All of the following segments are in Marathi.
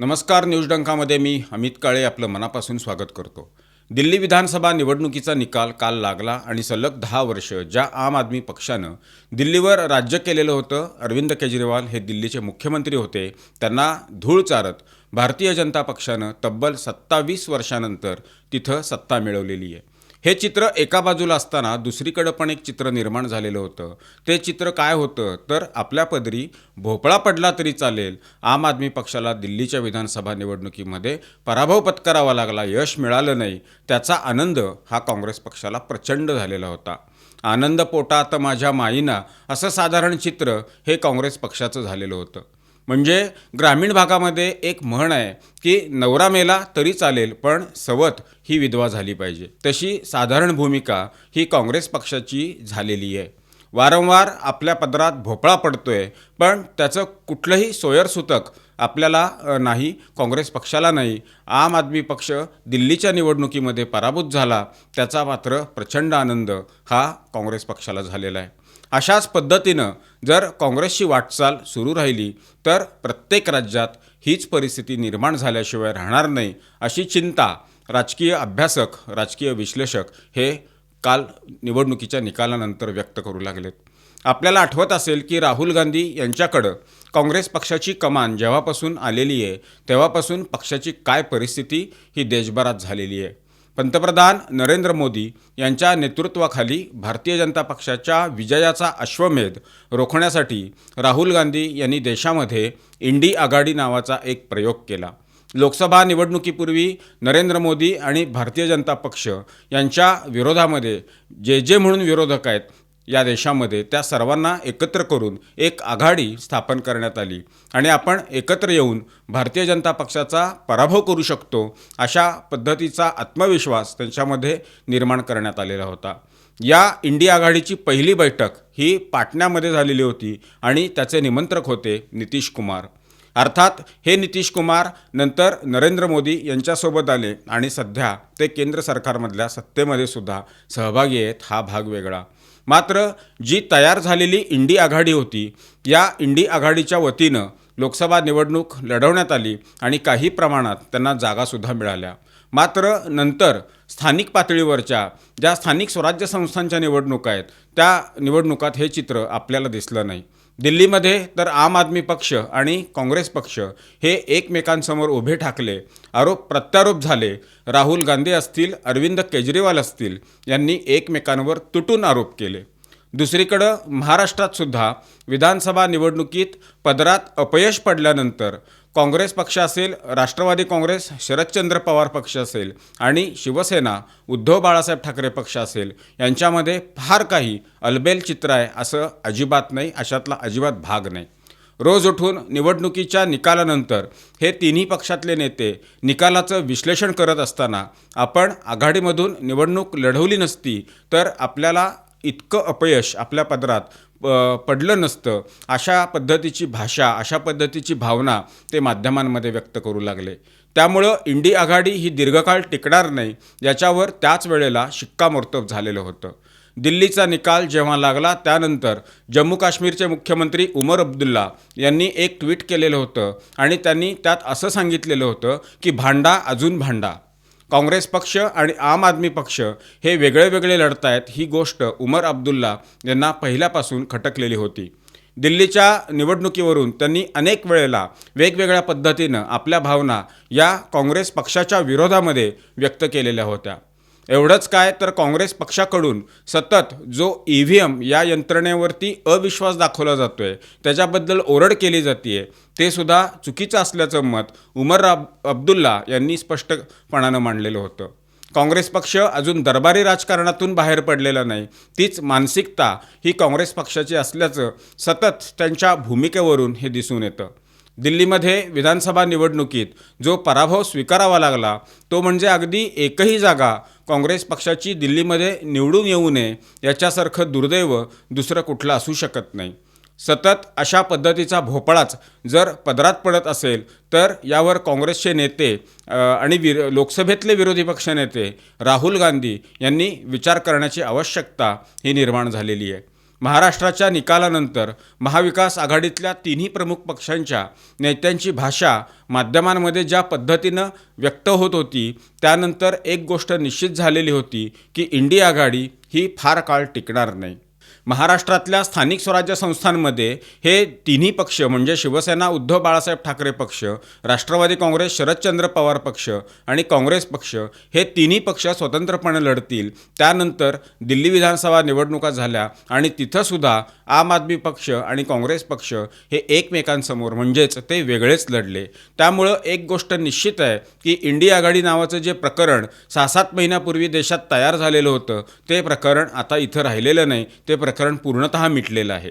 नमस्कार न्यूज डंकामध्ये मी अमित काळे आपलं मनापासून स्वागत करतो. दिल्ली विधानसभा निवडणुकीचा निकाल काल लागला आणि सलग दहा वर्ष ज्या आम आदमी पक्षानं दिल्लीवर राज्य केलेलं होतं अरविंद केजरीवाल हे दिल्लीचे मुख्यमंत्री होते त्यांना धूळ चारत भारतीय जनता पक्षानं तब्बल सत्तावीस वर्षानंतर तिथं सत्ता मिळवलेली आहे. हे चित्र एका बाजूला असताना दुसरीकडं पण एक चित्र निर्माण झालेलं होतं. ते चित्र काय होतं? तर आपल्या पदरी भोपळा पडला तरी चालेल. आम आदमी पक्षाला दिल्लीच्या विधानसभा निवडणुकीमध्ये पराभव पत्करावा लागला. यश मिळालं नाही. त्याचा आनंद हा काँग्रेस पक्षाला प्रचंड झालेला होता. आनंद पोटात माझ्या माईना असं साधारण चित्र हे काँग्रेस पक्षाचं झालेलं होतं. म्हणजे ग्रामीण भागामध्ये एक म्हण आहे की नवरा मेला तरी चालेल पण सवत ही विधवा झाली पाहिजे. तशी साधारण भूमिका ही काँग्रेस पक्षाची झालेली आहे. वारंवार आपल्या पदरात भोपळा पडतोय पण त्याचं कुठलंही सोयरसूतक आपल्याला नाही काँग्रेस पक्षाला नाही. आम आदमी पक्ष दिल्लीच्या निवडणुकीमध्ये पराभूत झाला त्याचा मात्र प्रचंड आनंद हा काँग्रेस पक्षाला झालेला आहे. अशाच पद्धतीनं जर काँग्रेसची वाटचाल सुरू राहिली तर प्रत्येक राज्यात हीच परिस्थिती निर्माण झाल्याशिवाय राहणार नाही अशी चिंता राजकीय अभ्यासक राजकीय विश्लेषक हे काल निवडणुकीच्या निकालानंतर व्यक्त करू लागलेत. आपल्याला आठवत असेल की राहुल गांधी यांच्याकडं काँग्रेस पक्षाची कमान जेव्हापासून आलेली आहे तेव्हापासून पक्षाची काय परिस्थिती ही देशभरात झालेली आहे. पंतप्रधान नरेंद्र मोदी यांच्या नेतृत्वाखाली भारतीय जनता पक्षाच्या विजयाचा अश्वमेध रोखण्यासाठी राहुल गांधी यांनी देशामध्ये इंडी आघाडी नावाचा एक प्रयोग केला. लोकसभा निवडणुकीपूर्वी नरेंद्र मोदी आणि भारतीय जनता पक्ष यांच्या विरोधामध्ये जे जे म्हणून विरोधक आहेत या देशामध्ये त्या सर्वांना एकत्र करून एक आघाडी स्थापन करण्यात आली. आणि आपण एकत्र येऊन भारतीय जनता पक्षाचा पराभव करू शकतो अशा पद्धतीचा आत्मविश्वास त्यांच्यामध्ये निर्माण करण्यात आलेला होता. या इंडिया आघाडीची पहिली बैठक ही पाटण्यामध्ये झालेली होती आणि त्याचे निमंत्रक होते नितीश कुमार. अर्थात हे नितीश कुमार नंतर नरेंद्र मोदी यांच्यासोबत आले आणि सध्या ते केंद्र सरकारमधल्या सत्तेमध्ये सुद्धा सहभागी आहेत हा भाग वेगळा. मात्र जी तयार झालेली इंडी आघाडी होती या इंडी आघाडीच्या वतीनं लोकसभा निवडणूक लढवण्यात आली आणि काही प्रमाणात त्यांना जागासुद्धा मिळाल्या. मात्र नंतर स्थानिक पातळीवरच्या ज्या स्थानिक स्वराज्य संस्थांच्या निवडणुका आहेत त्या निवडणुकात हे चित्र आपल्याला दिसलं नाही. दिल्लीमध्ये तर आम आदमी पक्ष आणि काँग्रेस पक्ष हे एकमेकांसमोर उभे ठाकले. आरोप प्रत्यारोप झाले. राहुल गांधी असतील अरविंद केजरीवाल असतील यांनी एकमेकांवर तुटून आरोप केले. दुसरीकडं महाराष्ट्रात सुद्धा विधानसभा निवडणुकीत पदरात अपयश पडल्यानंतर काँग्रेस पक्ष असेल राष्ट्रवादी काँग्रेस शरदचंद्र पवार पक्ष असेल आणि शिवसेना उद्धव बाळासाहेब ठाकरे पक्ष असेल यांच्यामध्ये फार काही अलबेल चित्र आहे असं अजिबात नाही अशातला अजिबात भाग नाही. रोज उठून निवडणुकीच्या निकालानंतर हे तिन्ही पक्षातले नेते निकालाचं विश्लेषण करत असताना आपण आघाडीमधून निवडणूक लढवली नसती तर आपल्याला इतकं अपयश आपल्या पदरात पडलं नसतं अशा पद्धतीची भाषा अशा पद्धतीची भावना ते माध्यमांमध्ये व्यक्त करू लागले. त्यामुळं इंडी आघाडी ही दीर्घकाळ टिकणार नाही याच्यावर त्याच वेळेला शिक्कामोर्तब झालेलं होतं. दिल्लीचा निकाल जेव्हा लागला त्यानंतर जम्मू काश्मीरचे मुख्यमंत्री उमर अब्दुल्ला यांनी एक ट्विट केलेलं होतं आणि त्यांनी त्यात असं सांगितलेलं होतं की भांडा अजून भांडा. काँग्रेस पक्ष आणि आम आदमी पक्ष हे वेगळे वेगळे लढत आहेत. ही गोष्ट उमर अब्दुल्ला यांना पहिल्यापासून खटकलेली होती. दिल्लीच्या निवडणुकीवरून त्यांनी अनेक वेळेला वेगवेगळ्या पद्धतीनं आपल्या भावना या काँग्रेस पक्षाच्या विरोधामध्ये व्यक्त केलेल्या होत्या. एवढंच काय तर काँग्रेस पक्षाकडून सतत जो ई व्ही एम या यंत्रणेवरती अविश्वास दाखवला जातो आहे त्याच्याबद्दल ओरड केली जाते ते सुद्धा चुकीचं असल्याचं मत उमर अब अब्दुल्ला यांनी स्पष्टपणानं मांडलेलं होतं. काँग्रेस पक्ष अजून दरबारी राजकारणातून बाहेर पडलेला नाही तीच मानसिकता ही काँग्रेस पक्षाची असल्याचं सतत त्यांच्या भूमिकेवरून हे दिसून येतं. दिल्लीमध्ये विधानसभा निवडणुकीत जो पराभव स्वीकारावा लागला तो म्हणजे अगदी एकही जागा काँग्रेस पक्षाची दिल्लीमध्ये निवडून येऊ नये याच्यासारखं दुर्दैव दुसरं कुठलं असू शकत नाही. सतत अशा पद्धतीचा भोपळाच जर पदरात पडत असेल तर यावर काँग्रेसचे नेते आणि विर लोकसभेतले विरोधी पक्षनेते राहुल गांधी यांनी विचार करण्याची आवश्यकता ही निर्माण झालेली आहे. महाराष्ट्राच्या निकालानंतर महाविकास आघाडीतल्या तिन्ही प्रमुख पक्षांच्या नेत्यांची भाषा माध्यमांमध्ये ज्या पद्धतीनं व्यक्त होत होती त्यानंतर एक गोष्ट निश्चित झालेली होती की इंडिया आघाडी ही फार काळ टिकणार नाही. महाराष्ट्रातल्या स्थानिक स्वराज्य संस्थांमध्ये हे तिन्ही पक्ष म्हणजे शिवसेना उद्धव बाळासाहेब ठाकरे पक्ष राष्ट्रवादी काँग्रेस शरदचंद्र पवार पक्ष आणि काँग्रेस पक्ष हे तिन्ही पक्ष स्वतंत्रपणे लढतील. त्यानंतर दिल्ली विधानसभा निवडणुका झाल्या आणि तिथंसुद्धा आम आदमी पक्ष आणि काँग्रेस पक्ष हे एकमेकांसमोर म्हणजेच ते वेगळेच लढले. त्यामुळं एक गोष्ट निश्चित आहे की इंडिया आघाडी नावाचं जे प्रकरण सहा सात महिन्यापूर्वी देशात तयार झालेलं होतं ते प्रकरण आता इथं राहिलेलं नाही. ते प्रकरण पूर्णतः मिटलेलं आहे.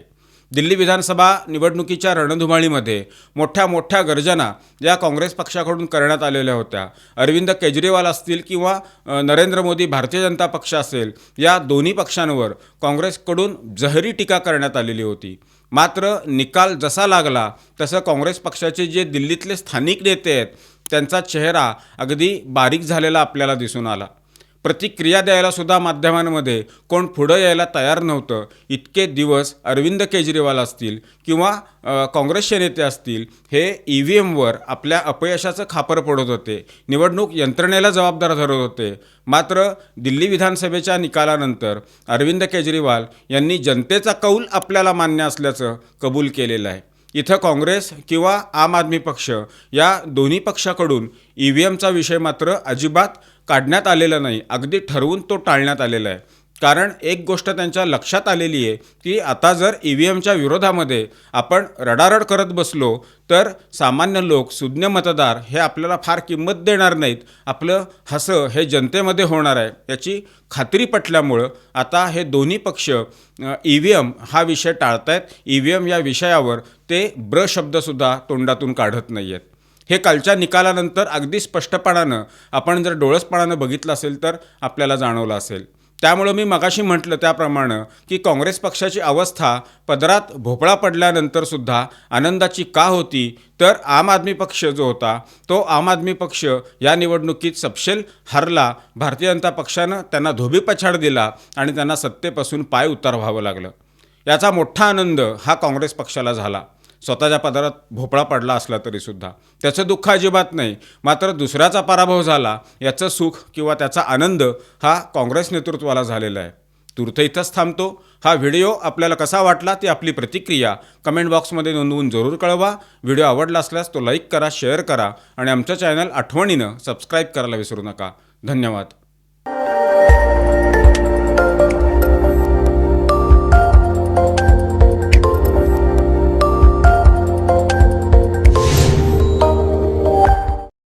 दिल्ली विधानसभा निवडणुकीच्या रणधुमाळीमध्ये मोठ्या मोठ्या गर्जना या काँग्रेस पक्षाकडून करण्यात आलेल्या होत्या. अरविंद केजरीवाल असतील किंवा नरेंद्र मोदी भारतीय जनता पक्ष असेल या दोन्ही पक्षांवर काँग्रेसकडून जहरी टीका करण्यात आलेली होती. मात्र निकाल जसा लागला तसं काँग्रेस पक्षाचे जे दिल्लीतले स्थानिक नेते आहेत त्यांचा चेहरा अगदी बारीक झालेला आपल्याला दिसून आला. प्रतिक्रिया द्यायलासुद्धा माध्यमांमध्ये कोण पुढं यायला तयार नव्हतं. इतके दिवस अरविंद केजरीवाल असतील किंवा काँग्रेसचे नेते असतील हे ई व्ही एमवर आपल्या अपयशाचं खापर पडत होते. निवडणूक यंत्रणेला जबाबदार धरत होते. मात्र दिल्ली विधानसभेच्या निकालानंतर अरविंद केजरीवाल यांनी जनतेचा कौल आपल्याला मान्य असल्याचं कबूल केलेलं आहे. इथं काँग्रेस किंवा आम आदमी पक्ष या दोन्ही पक्षाकडून ई व्ही एमचा विषय मात्र अजिबात काढण्यात आलेला नाही. अगदी ठरवून तो टाळण्यात आलेला आहे. कारण एक गोष्ट त्यांच्या लक्षात आलेली आहे की आता जर ई व्ही एमच्या विरोधामध्ये आपण रडारड करत बसलो तर सामान्य लोक सुज्ञ मतदार हे आपल्याला फार किंमत देणार नाहीत. आपलं हसं हे जनतेमध्ये होणार आहे. याची खात्री पटल्यामुळं आता हे दोन्ही पक्ष ई व्ही एम हा विषय टाळतायत. ई व्ही एम या विषयावर ते ब्र शब्दसुद्धा तोंडातून काढत नाही आहेत हे कालच्या निकालानंतर अगदी स्पष्टपणानं आपण जर डोळसपणानं बघितलं असेल तर आपल्याला जाणवलं असेल. त्यामुळं मी मगाशी म्हटलं त्याप्रमाणे की काँग्रेस पक्षाची अवस्था पदरात भोपळा पडल्यानंतरसुद्धा आनंदाची का होती तर आम आदमी पक्ष जो होता तो आम आदमी पक्ष या निवडणुकीत सपशेल हरला. भारतीय जनता पक्षानं त्यांना धोबीपछाड दिला आणि त्यांना सत्तेपासून पाय उतार व्हावं लागलं. याचा मोठा आनंद हा काँग्रेस पक्षाला झाला. स्वतःच्या पदरात भोपळा पडला असला तरीसुद्धा त्याचं दुःख अजिबात नाही. मात्र दुसऱ्याचा पराभव झाला याचं सुख किंवा त्याचा आनंद हा काँग्रेस नेतृत्वाला झालेला आहे. तूर्त इथंच थांबतो. हा व्हिडिओ आपल्याला कसा वाटला ती आपली प्रतिक्रिया कमेंट बॉक्समध्ये नोंदवून जरूर कळवा. व्हिडिओ आवडला असल्यास तो लाईक करा शेअर करा आणि आमचं चॅनल आठवणीनं सबस्क्राईब करायला विसरू नका. धन्यवाद.